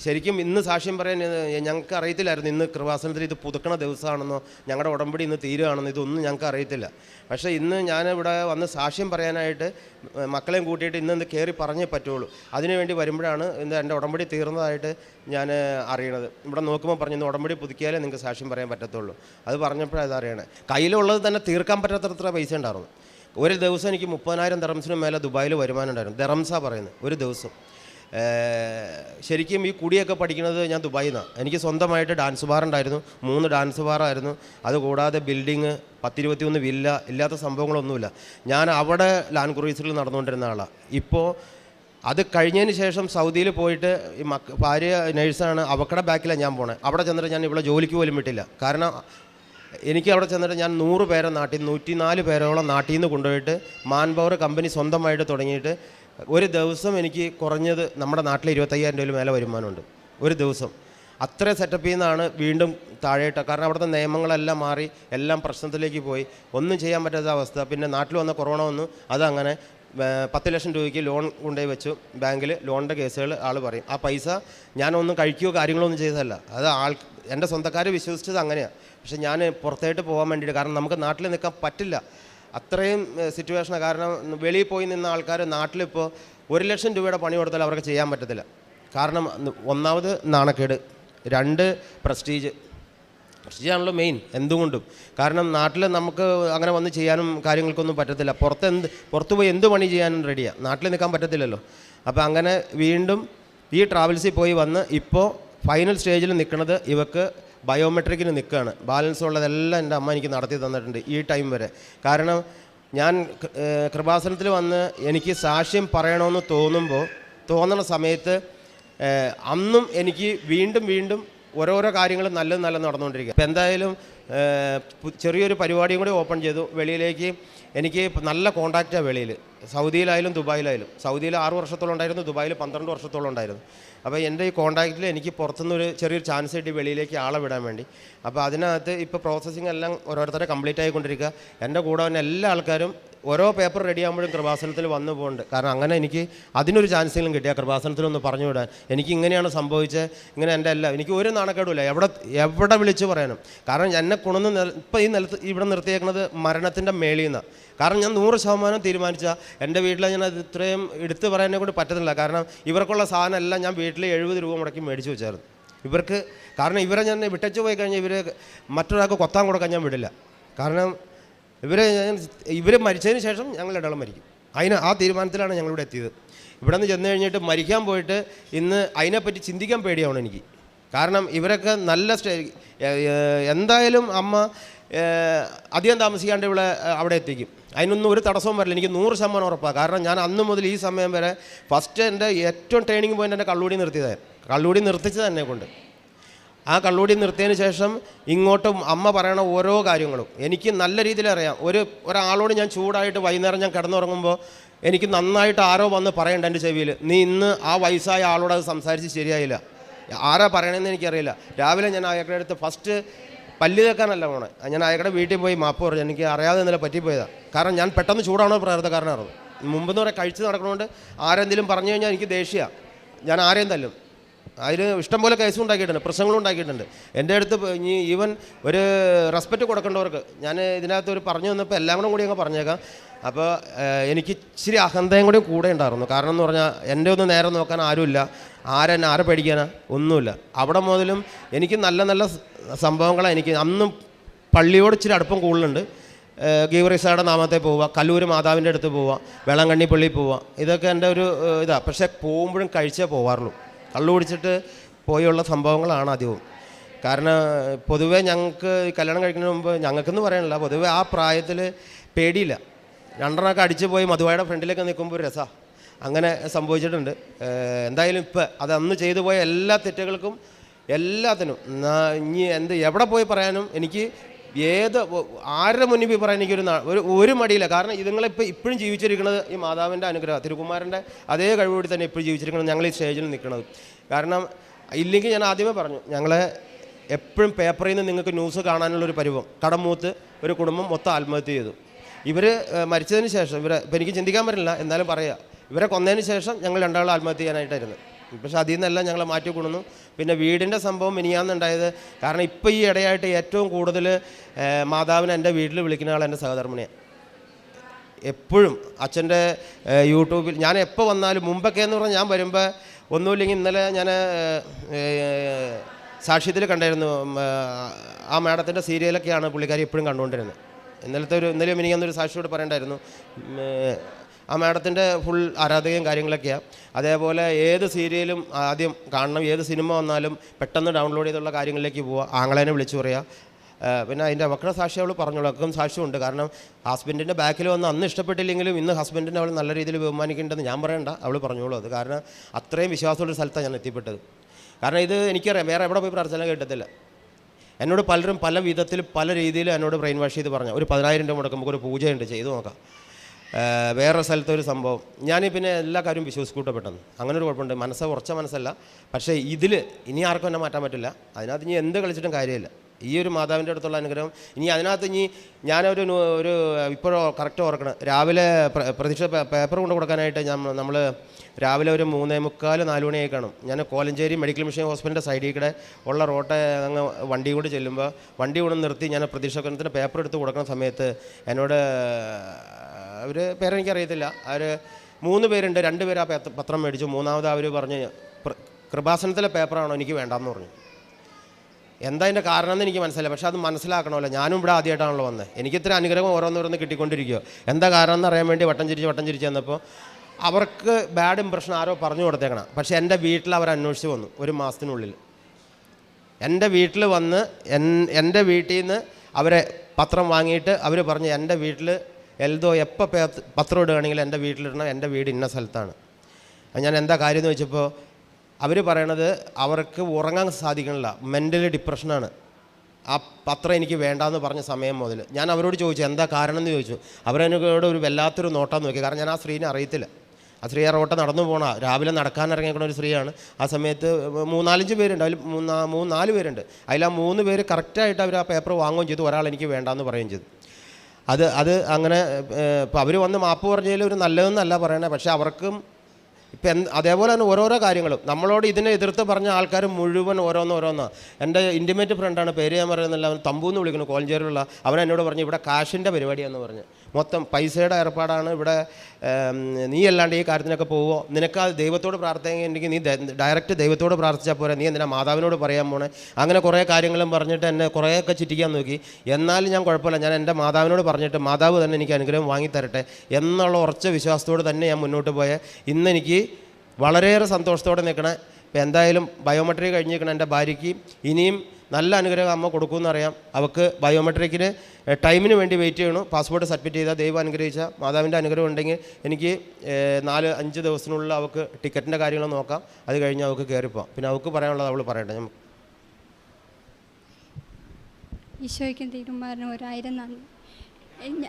ശരിക്കും ഇന്ന് സാക്ഷ്യം പറയാൻ ഞങ്ങൾക്ക് അറിയത്തില്ലായിരുന്നു ഇന്ന് കൃപാസനത്തിൽ ഇത് പുതുക്കണ ദിവസമാണെന്നോ ഞങ്ങളുടെ ഉടമ്പടി ഇന്ന് തീരുകയാണെന്നോ ഇതൊന്നും ഞങ്ങൾക്ക് അറിയത്തില്ല. പക്ഷേ ഇന്ന് ഞാനിവിടെ വന്ന് സാക്ഷ്യം പറയാനായിട്ട് മക്കളെയും കൂട്ടിയിട്ട് ഇന്ന് ഇന്ന് കയറി പറഞ്ഞേ പറ്റുള്ളൂ. അതിനുവേണ്ടി വരുമ്പോഴാണ് ഇന്ന് എന്റെ ഉടമ്പടി തീർന്നതായിട്ട് ഞാൻ അറിയണത്. ഇവിടെ നോക്കുമ്പോൾ പറഞ്ഞു ഇന്ന് ഉടമ്പടി പുതുക്കിയാലേ നിങ്ങൾക്ക് സാക്ഷ്യം പറയാൻ പറ്റത്തുള്ളൂ. അത് പറഞ്ഞപ്പോഴാണ് ഇത് അറിയണേ. കയ്യിലുള്ളത് തന്നെ തീർക്കാൻ പറ്റാത്തത്ര പൈസ ഉണ്ടായിരുന്നു. ഒരു ദിവസം എനിക്ക് മുപ്പതിനായിരം ദറംസിന് മേലെ ദുബായിൽ വരുമാനം ഉണ്ടായിരുന്നു. ദറംസാ പറയുന്നത് ഒരു ദിവസം. ശരിക്കും ഈ കുടിയൊക്കെ പഠിക്കുന്നത് ഞാൻ ദുബായിൽ നിന്നാണ് എനിക്ക് സ്വന്തമായിട്ട് ഡാൻസ് ബാർ ഉണ്ടായിരുന്നു. മൂന്ന് ഡാൻസ് ബാറായിരുന്നു അതുകൂടാതെ ബിൽഡിങ് പത്തിരുപത്തിയൊന്ന് വില്ല ഇല്ലാത്ത സംഭവങ്ങളൊന്നുമില്ല. ഞാൻ അവിടെ ലാൻഡ് ക്രൂയിസറിൽ നടന്നുകൊണ്ടിരുന്ന ആളാണ് ഇപ്പോൾ അത് കഴിഞ്ഞതിന് ശേഷം സൗദിയിൽ പോയിട്ട് ഈ മക്ക ഭാര്യ നേഴ്സാണ് അവക്കടെ ബാക്കിലാണ് ഞാൻ പോണേ. അവിടെ ചെന്നിട്ട് ഞാൻ ഇവിടെ ജോലിക്ക് പോലും വിട്ടില്ല. കാരണം എനിക്ക് അവിടെ ചെന്നിട്ട് ഞാൻ നൂറ് പേരെ നാട്ടിൽ നൂറ്റി നാല് പേരോളം നാട്ടിൽ നിന്ന് കൊണ്ടുപോയിട്ട് മാൻ പവർ കമ്പനി സ്വന്തമായിട്ട് തുടങ്ങിയിട്ട് ഒരു ദിവസം എനിക്ക് കുറഞ്ഞത് നമ്മുടെ നാട്ടിൽ ഇരുപത്തയ്യായിരം രൂപയിൽ മേലെ വരുമാനമുണ്ട്. ഒരു ദിവസം. അത്ര സെറ്റപ്പിൽ നിന്നാണ് വീണ്ടും താഴെയിട്ട്. കാരണം അവിടുത്തെ നിയമങ്ങളെല്ലാം മാറി എല്ലാം പ്രശ്നത്തിലേക്ക് പോയി. ഒന്നും ചെയ്യാൻ പറ്റാത്ത അവസ്ഥ. പിന്നെ നാട്ടിൽ വന്ന കൊറോണ വന്നു. അതങ്ങനെ പത്ത് ലക്ഷം രൂപയ്ക്ക് ലോൺ കൊണ്ടുപോയി വെച്ചു. ബാങ്കിൽ ലോണിന്റെ കേസുകൾ ആൾ പറയും. ആ പൈസ ഞാനൊന്നും കഴിക്കുകയോ കാര്യങ്ങളോ ഒന്നും ചെയ്തതല്ല. അത് ആൾ എന്റെ സ്വന്തക്കാർ വിശ്വസിച്ചത് അങ്ങനെയാണ് പക്ഷേ ഞാൻ പുറത്തേട്ട് പോകാൻ വേണ്ടിയിട്ട് കാരണം നമുക്ക് നാട്ടിൽ നിൽക്കാൻ പറ്റില്ല. അത്രയും സിറ്റുവേഷനാണ് കാരണം വെളിയിൽ പോയി നിന്ന ആൾക്കാർ നാട്ടിലിപ്പോൾ ഒരു ലക്ഷം രൂപയുടെ പണി കൊടുത്താൽ അവർക്ക് ചെയ്യാൻ പറ്റത്തില്ല. കാരണം ഒന്നാമത് നാണക്കേട്. രണ്ട് പ്രസ്റ്റീജ്. പ്രസ്റ്റീജാണല്ലോ മെയിൻ എന്തുകൊണ്ടും. കാരണം നാട്ടിൽ നമുക്ക് അങ്ങനെ വന്ന് ചെയ്യാനും കാര്യങ്ങൾക്കൊന്നും പറ്റത്തില്ല. പുറത്ത് എന്ത് പുറത്ത് പോയി എന്ത് പണി ചെയ്യാനും റെഡിയാണ് നാട്ടിൽ നിൽക്കാൻ പറ്റത്തില്ലല്ലോ. അപ്പോൾ അങ്ങനെ വീണ്ടും ഈ ട്രാവൽസിൽ പോയി വന്ന് ഇപ്പോൾ ഫൈനൽ സ്റ്റേജിൽ നിൽക്കുന്നത് ഇവക്ക് ബയോമെട്രിക്കിന് നിൽക്കുകയാണ് ബാലൻസ് ഉള്ളതെല്ലാം എന്റെ അമ്മ എനിക്ക് നടത്തി തന്നിട്ടുണ്ട് ഈ ടൈം വരെ. കാരണം ഞാൻ കൃപാസനത്തിൽ വന്ന് എനിക്ക് സാക്ഷ്യം പറയണമെന്ന് തോന്നുമ്പോൾ തോന്നണ സമയത്ത് അന്നും എനിക്ക് വീണ്ടും വീണ്ടും ഓരോരോ കാര്യങ്ങൾ നല്ല നല്ല നടന്നുകൊണ്ടിരിക്കുക. അപ്പോൾ എന്തായാലും ചെറിയൊരു പരിപാടിയും കൂടി ഓപ്പൺ ചെയ്തു. വെളിയിലേക്ക് എനിക്ക് നല്ല കോണ്ടാക്റ്റാണ് വെളിയിൽ. സൗദിയിലായാലും ദുബായിലായാലും. സൗദിയിൽ ആറ് വർഷത്തോളം ഉണ്ടായിരുന്നു ദുബായിൽ പന്ത്രണ്ട് വർഷത്തോളം ഉണ്ടായിരുന്നു. അപ്പോൾ എന്റെ ഈ കോണ്ടാക്റ്റിൽ എനിക്ക് പുറത്തുനിന്നൊരു ചെറിയൊരു ചാൻസ് കിട്ടി വെളിയിലേക്ക് ആളെ വിടാൻ വേണ്ടി. അപ്പോൾ അതിനകത്ത് ഇപ്പോൾ പ്രോസസ്സിങ് എല്ലാം ഓരോരുത്തരെ കംപ്ലീറ്റ് ആയിക്കൊണ്ടിരിക്കുക എന്റെ കൂടെ തന്നെ എല്ലാ ആൾക്കാരും ഓരോ പേപ്പർ റെഡി ആകുമ്പോഴും കൃപാസനത്തിൽ വന്നു പോകുന്നുണ്ട് കാരണം അങ്ങനെ എനിക്ക് അതിനൊരു ചാൻസെങ്കിലും കിട്ടിയ കൃപാസനത്തിലൊന്ന് പറഞ്ഞു വിടാൻ. എനിക്ക് ഇങ്ങനെയാണ് സംഭവിച്ചത് ഇങ്ങനെ എന്റെ എല്ലാം. എനിക്ക് ഒരു നാണക്കേടുമില്ല. എവിടെ എവിടെ വിളിച്ച് പറയാനും. കാരണം എന്നെ കൊണ്ടുവന്ന് ഇപ്പോൾ ഈ നിലത്ത് ഇവിടെ നിർത്തിയേക്കുന്നത് മരണത്തിന്റെ മേളിൽ നിന്നാണ് കാരണം ഞാൻ നൂറ് ശതമാനം തീരുമാനിച്ച എന്റെ വീട്ടിൽ ഞാൻ അത് ഇത്രയും എടുത്തു പറയാനെ കൂടി പറ്റുന്നില്ല കാരണം ഇവർക്കുള്ള സാധനം എല്ലാം ഞാൻ വീട്ടിൽ എഴുപത് രൂപ മുടക്കി മേടിച്ച് വെച്ചായിരുന്നു. ഇവർക്ക് കാരണം ഇവരെ ഞാൻ വിട്ടച്ചു പോയി കഴിഞ്ഞാൽ ഇവർ മറ്റൊരാൾക്ക് കൊത്താൻ കൊടുക്കാൻ ഞാൻ വിടില്ല. കാരണം ഇവർ ഇവർ മരിച്ചതിന് ശേഷം ഞങ്ങൾ ഇടളം മരിക്കും. അതിന് ആ തീരുമാനത്തിലാണ് ഞങ്ങളിവിടെ എത്തിയത്. ഇവിടെ നിന്ന് ചെന്ന് കഴിഞ്ഞിട്ട് മരിക്കാൻ പോയിട്ട് ഇന്ന് അതിനെപ്പറ്റി ചിന്തിക്കാൻ പേടിയാവണം എനിക്ക്. കാരണം ഇവരൊക്കെ നല്ല സ്റ്റേ എന്തായാലും അമ്മ അധികം താമസിക്കാണ്ട് ഇവിടെ അവിടെ എത്തിക്കും. അതിനൊന്നും ഒരു തടസ്സവും വരില്ല. എനിക്ക് നൂറ് ശതമാനം ഉറപ്പാണ് കാരണം ഞാൻ അന്ന് മുതൽ ഈ സമയം വരെ ഫസ്റ്റ് എന്റെ ഏറ്റവും ട്രെയിനിങ് പോയിന്റ് എന്റെ കള്ളുകൂടി നിർത്തിയതായിരുന്നു കള്ളുകൂടി നിർത്തിച്ചത് എന്നെ കൊണ്ട്. ആ കള്ളൂടി നിർത്തിയതിന് ശേഷം ഇങ്ങോട്ടും അമ്മ പറയണ ഓരോ കാര്യങ്ങളും. എനിക്ക് നല്ല രീതിയിൽ അറിയാം. ഒരു ഒരാളോട് ഞാൻ ചൂടായിട്ട് വൈകുന്നേരം ഞാൻ കിടന്നുറങ്ങുമ്പോൾ എനിക്ക് നന്നായിട്ട് ആരോ വന്ന് പറയണ്ട എന്റെ ചെവിയിൽ. നീ ഇന്ന് ആ വയസ്സായ ആളോട് അത് സംസാരിച്ച് ശരിയായില്ല. ആരാ പറയണമെന്ന് എനിക്കറിയില്ല. രാവിലെ ഞാൻ അയാളുടെ അടുത്ത് ഫസ്റ്റ് പല്ല് തേക്കാനല്ല പോണേ. ഞാൻ അയാളുടെ വീട്ടിൽ പോയി മാപ്പ് പറഞ്ഞു. എനിക്ക് അറിയാതെ ഇന്നലെ പറ്റിപ്പോയതാണ് കാരണം ഞാൻ പെട്ടെന്ന് ചൂടാണോ പ്രാർത്ഥക്കാരനായിരുന്നു മുമ്പെന്ന് പറയാൻ കഴിച്ച് നടക്കണോണ്ട് ആരെന്തെങ്കിലും പറഞ്ഞു കഴിഞ്ഞാൽ എനിക്ക് ദേഷ്യമാണ് ഞാൻ ആരെയും തല്ലും. അതിന് ഇഷ്ടംപോലെ കേസും ഉണ്ടാക്കിയിട്ടുണ്ട് പ്രശ്നങ്ങളും ഉണ്ടാക്കിയിട്ടുണ്ട്. എന്റെ അടുത്ത് ഇനി ഈവൻ ഒരു റെസ്പെക്റ്റ് കൊടുക്കേണ്ടവർക്ക് ഞാൻ ഇതിനകത്ത് ഒരു പറഞ്ഞു വന്നപ്പോൾ എല്ലാം കൂടെ കൂടി അങ്ങ് പറഞ്ഞേക്കാം. അപ്പോൾ എനിക്ക് ഇച്ചിരി അഹന്തയും കൂടി കൂടെ ഉണ്ടായിരുന്നു. കാരണം എന്ന് പറഞ്ഞാൽ എന്റെ ഒന്ന് നേരെ നോക്കാൻ ആരുമില്ല. ആരെന്നെ ആരെ പേടിക്കാനാ? ഒന്നുമില്ല. അവിടെ മുതലും എനിക്ക് നല്ല നല്ല സംഭവങ്ങളാണ് എനിക്ക് അന്നും പള്ളിയോട് ഇച്ചിരി അടുപ്പം കൂടുതലുണ്ട്. ഗീവറിസായുടെ നാമത്തെ പോവുക കല്ലൂർ മാതാവിന്റെ അടുത്ത് പോവുക വെള്ളം പള്ളിയിൽ പോവുക. ഇതൊക്കെ എന്റെ ഒരു ഇതാണ് ഇതാ. പക്ഷേ പോകുമ്പോഴും കഴിച്ചേ പോവാറുള്ളൂ. കള്ളു കുടിച്ചിട്ട് പോയുള്ള സംഭവങ്ങളാണ് ആദ്യവും. കാരണം പൊതുവേ ഞങ്ങൾക്ക് കല്യാണം കഴിക്കുന്നതിന് മുമ്പ് ഞങ്ങൾക്കെന്ന് പറയാനില്ല. പൊതുവേ ആ പ്രായത്തിൽ പേടിയില്ല. രണ്ടെണ്ണമൊക്കെ അടിച്ച് പോയി മധുവായുടെ ഫ്രണ്ടിലേക്ക് നിൽക്കുമ്പോൾ രസമാണ് അങ്ങനെ സംഭവിച്ചിട്ടുണ്ട്. എന്തായാലും ഇപ്പോൾ അത് അന്ന് ചെയ്തു പോയ എല്ലാ തെറ്റുകൾക്കും എല്ലാത്തിനും ഇനി എന്ത് എവിടെ പോയി പറയാനും എനിക്ക് ഏത് ആരുടെ മുന്നിൽ പറയാൻ എനിക്കൊരു ഒരു ഒരു മടിയില്ല. കാരണം ഇതുങ്ങളിപ്പോൾ ഇപ്പോഴും ജീവിച്ചിരിക്കുന്നത് ഈ മാതാവിന്റെ അനുഗ്രഹം തിരുകുമാരന്റെ അതേ കഴിവോടി തന്നെ ഇപ്പോഴും ജീവിച്ചിരിക്കുന്നത് ഞങ്ങൾ ഈ സ്റ്റേജിൽ നിൽക്കുന്നത്. കാരണം ഇല്ലെങ്കിൽ ഞാൻ ആദ്യമേ പറഞ്ഞു ഞങ്ങളെ എപ്പോഴും പേപ്പറിൽ നിന്ന് നിങ്ങൾക്ക് ന്യൂസ് കാണാനുള്ളൊരു പരിവം. കടം മൂത്ത് ഒരു കുടുംബം മൊത്തം ആത്മഹത്യ ചെയ്തു. ഇവർ മരിച്ചതിന് ശേഷം ഇവരെ ഇപ്പം എനിക്ക് ചിന്തിക്കാൻ പറ്റില്ല എന്നാലും പറയുക ഇവരെ കൊന്നതിന് ശേഷം ഞങ്ങൾ രണ്ടാളും ആത്മഹത്യ ചെയ്യാനായിട്ടായിരുന്നു. പക്ഷേ അതിൽ നിന്നെല്ലാം ഞങ്ങളെ മാറ്റി കൊണ്ടുവന്നു. പിന്നെ വീടിന്റെ സംഭവം മിനിയാന്നുണ്ടായത് കാരണം ഇപ്പോൾ ഈ ഇടയായിട്ട് ഏറ്റവും കൂടുതൽ മാതാവിനെ എന്റെ വീട്ടിൽ വിളിക്കുന്ന ആൾ എന്റെ സഹധർമ്മിണിയാണ് എപ്പോഴും അച്ഛന്റെ യൂട്യൂബിൽ ഞാൻ എപ്പോൾ വന്നാലും മുമ്പൊക്കെ എന്ന് പറഞ്ഞാൽ ഞാൻ വരുമ്പോൾ ഒന്നുമില്ലെങ്കിൽ ഇന്നലെ ഞാൻ സാക്ഷ്യത്തിൽ കണ്ടായിരുന്നു ആ, മാഡത്തിന്റെ സീരിയലൊക്കെയാണ് പുള്ളിക്കാരി എപ്പോഴും കണ്ടുകൊണ്ടിരുന്നത്. ഇന്നലത്തെ ഒരു ഇന്നലെ മിനിങ്ങന്നൊരു സാക്ഷിയോട് പറയണ്ടായിരുന്നു ആ മാഡത്തിന്റെ ഫുൾ ആരാധകയും കാര്യങ്ങളൊക്കെയാണ് അതേപോലെ ഏത് സീരിയലും ആദ്യം കാണണം ഏത് സിനിമ വന്നാലും പെട്ടെന്ന് ഡൗൺലോഡ് ചെയ്തുള്ള കാര്യങ്ങളിലേക്ക് പോവുക ആങ്ങളേനെ വിളിച്ചു പറയുക പിന്നെ അതിന്റെ വക്ര സാക്ഷി അവൾ പറഞ്ഞോളൂ അക്കും സാക്ഷ്യമുണ്ട്. കാരണം ഹസ്ബൻഡിന്റെ ബാക്കിൽ വന്ന് അന്ന് ഇഷ്ടപ്പെട്ടില്ലെങ്കിലും ഇന്ന് ഹസ്ബൻഡിനെ അവൾ നല്ല രീതിയിൽ ബഹുമാനിക്കേണ്ടെന്ന് ഞാൻ പറയണ്ട. അവൾ പറഞ്ഞോളൂ അത്. കാരണം അത്രയും വിശ്വാസമുള്ള സ്ഥലത്താണ് ഞാൻ എത്തിപ്പെട്ടത്. കാരണം ഇത് എനിക്കറിയാം. വേറെ എവിടെ പോയി പ്രാർത്ഥന കേട്ടത്തില്ല. എന്നോട് പലരും പല വിധത്തിൽ പല രീതിയിൽ എന്നോട് ബ്രെയിൻ വാഷ് ചെയ്ത് പറഞ്ഞു. ഒരു പതിനായിരം രൂപ മുടക്കുമ്പോൾ ഒരു പൂജയുണ്ട്. ചെയ്തു നോക്കാം. വേറെ സ്ഥലത്തെ ഒരു സംഭവം. ഞാൻ പിന്നെ എല്ലാ കാര്യവും വിശ്വസിക്കൂട്ടപ്പെട്ടെന്ന്. അങ്ങനെ ഒരു കുഴപ്പമുണ്ട്. മനസ്സ് ഉറച്ച മനസ്സല്ല. പക്ഷേ ഇതിൽ ഇനി ആർക്കും എന്നെ മാറ്റാൻ പറ്റില്ല. അതിനകത്ത് ഇനി എന്ത് കളിച്ചിട്ടും കാര്യമില്ല. ഈ ഒരു മാതാവിന്റെ അടുത്തുള്ള അനുഗ്രഹം. ഇനി അതിനകത്ത് ഇനി ഞാനൊരു ഒരു ഇപ്പോഴോ കറക്റ്റ് ഓർക്കണം. രാവിലെ പ്ര- പ്രതീക്ഷ പേപ്പർ കൊണ്ട് കൊടുക്കാനായിട്ട് ഞാൻ നമ്മൾ രാവിലെ ഒരു മൂന്നേ മുക്കാൽ നാല് മണിയായി കാണും. ഞാൻ കോലഞ്ചേരി മെഡിക്കൽ മിഷൻ ഹോസ്പിറ്റലിന്റെ സൈഡിൽ കൂടെ ഉള്ള റോട്ടെ അങ്ങ് വണ്ടി കൊണ്ട് ചെല്ലുമ്പോൾ വണ്ടി കൊണ്ട് നിർത്തി ഞാൻ പ്രതീക്ഷാക്കരണത്തിന് പേപ്പർ എടുത്ത് കൊടുക്കുന്ന സമയത്ത് എന്നോട് അവർ പേരെനിക്കറിയത്തില്ല. അവർ മൂന്ന് പേരുണ്ട് രണ്ട് പേര് ആ പത്രം മേടിച്ചു. മൂന്നാമത് അവർ പറഞ്ഞ് "പ്ര- കൃപാസനത്തിലെ പേപ്പറാണോ എനിക്ക് വേണ്ടാന്ന് പറഞ്ഞു. എന്താ അതിന്റെ കാരണം എന്ന് എനിക്ക് മനസ്സിലായി പക്ഷേ അത് മനസ്സിലാക്കണമല്ലോ. ഞാനും ഇവിടെ ആദ്യമായിട്ടാണല്ലോ വന്നത് എനിക്ക് ഇത്ര അനുഗ്രഹം ഓരോന്നോരോന്ന് കിട്ടിക്കൊണ്ടിരിക്കുക എന്താ കാരണം എന്ന് അറിയാൻ വേണ്ടി വട്ടം ചിരിച്ച് വട്ടം ചിരിച്ച് വന്നപ്പോൾ അവർക്ക് ബാഡ് ഇമ്പ്രഷൻ ആരോ പറഞ്ഞു കൊടുത്തേക്കണം. പക്ഷേ എന്റെ വീട്ടിൽ അവർ അന്വേഷിച്ച് വന്നു ഒരു മാസത്തിനുള്ളിൽ. എന്റെ വീട്ടിൽ വന്ന് എൻ എന്റെ വീട്ടിൽ നിന്ന് അവരെ പത്രം വാങ്ങിയിട്ട് അവർ പറഞ്ഞു എന്റെ വീട്ടിൽ എൽദോ എപ്പോൾ പത്രം ഇടുകയാണെങ്കിൽ എന്റെ വീട്ടിലിടണം എന്റെ വീട് ഇന്ന സ്ഥലത്താണ്. ഞാൻ എന്താ കാര്യം എന്ന് വെച്ചപ്പോൾ അവർ പറയണത് അവർക്ക് ഉറങ്ങാൻ സാധിക്കണില്ല മെന്റലി ഡിപ്രഷനാണ് ആ പത്രം എനിക്ക് വേണ്ടാന്ന് പറഞ്ഞ സമയം മുതൽ ഞാൻ അവരോട് ചോദിച്ചു എന്താ കാരണം എന്ന് ചോദിച്ചു. അവരെന്നോട് ഒരു വല്ലാത്തൊരു നോട്ടം നോക്കി കാരണം ഞാൻ ആ സ്ത്രീനെ അറിയത്തില്ല. ആ സ്ത്രീ ആ റോട്ട നടന്നു പോണ രാവിലെ നടക്കാൻ ഇറങ്ങിക്കുന്ന ഒരു സ്ത്രീയാണ്. ആ സമയത്ത് മൂന്നാലഞ്ച് പേരുണ്ട് അതിൽ മൂന്ന് മൂന്ന് നാല് പേരുണ്ട്. അതിൽ ആ മൂന്ന് പേര് കറക്റ്റായിട്ട് അവർ ആ പേപ്പർ വാങ്ങുകയും ചെയ്തു ഒരാൾ എനിക്ക് വേണ്ടാന്ന് പറയുകയും ചെയ്തു. അത് അത് അങ്ങനെ ഇപ്പോൾ അവർ വന്ന് മാപ്പ് പറഞ്ഞതിൽ ഒരു നല്ലതെന്നല്ല പറയണേ. പക്ഷേ അവർക്കും ഇപ്പം എന്ത് അതേപോലെ തന്നെ ഓരോരോ കാര്യങ്ങളും. നമ്മളോട് ഇതിനെ എതിർത്ത് പറഞ്ഞ ആൾക്കാർ മുഴുവൻ ഓരോന്ന് ഓരോന്നാണ് എന്റെ ഇന്റിമേറ്റ് ഫ്രണ്ടാണ് പേര് ഞാൻ പറയുന്നില്ല അവൻ തമ്പു എന്ന് വിളിക്കുന്നു കോലഞ്ചേരിലുള്ള. അവൻ എന്നോട് പറഞ്ഞു ഇവിടെ കാശിന്റെ പരിപാടിയാണെന്ന് പറഞ്ഞു. മൊത്തം പൈസയുടെ ഏർപ്പാടാണ്. ഇവിടെ നീ അല്ലാണ്ട് ഈ കാര്യത്തിനൊക്കെ പോവോ നിനക്ക് ആ ദൈവത്തോട് പ്രാർത്ഥിക്കുന്നുണ്ടെങ്കിൽ നീ ഡയറക്റ്റ് ദൈവത്തോട് പ്രാർത്ഥിച്ചാൽ പോരെ. നീ എന്തിനാ മാതാവിനോട് പറയാൻ പോണേ? അങ്ങനെ കുറേ കാര്യങ്ങളും പറഞ്ഞിട്ട് എന്നെ കുറേയൊക്കെ ചിറ്റിക്കാൻ നോക്കി. എന്നാലും ഞാൻ കുഴപ്പമില്ല. ഞാൻ എന്റെ മാതാവിനോട് പറഞ്ഞിട്ട് മാതാവ് തന്നെ എനിക്ക് അനുഗ്രഹം വാങ്ങിത്തരട്ടെ എന്നുള്ള ഉറച്ച വിശ്വാസത്തോട് തന്നെ ഞാൻ മുന്നോട്ട് പോയ. ഇന്നെനിക്ക് വളരെയേറെ സന്തോഷത്തോടെ നിൽക്കണേ. ഇപ്പം എന്തായാലും ബയോമെട്രിക് കഴിഞ്ഞിരിക്കണം എന്റെ ഭാര്യയ്ക്ക്. ഇനിയും നല്ല അനുഗ്രഹം അമ്മ കൊടുക്കുമെന്നറിയാം. അവൾക്ക് ബയോമെട്രിക്കിന് ടൈമിന് വേണ്ടി വെയിറ്റ് ചെയ്യണു. പാസ്പോർട്ട് സബ്മിറ്റ് ചെയ്താൽ ദൈവം അനുഗ്രഹിച്ച മാതാവിന്റെ അനുഗ്രഹം ഉണ്ടെങ്കിൽ എനിക്ക് നാല് അഞ്ച് ദിവസത്തിനുള്ളിൽ അവൾക്ക് ടിക്കറ്റിന്റെ കാര്യങ്ങൾ നോക്കാം. അത് കഴിഞ്ഞ് അവൾക്ക് കയറിപ്പോവാം പിന്നെ അവൾക്ക് പറയാനുള്ളത് അവൾ പറയട്ടെ. ഞാൻ ഈശോയ്ക്കും തീരുമാനം ഒരായിരം നന്ദി.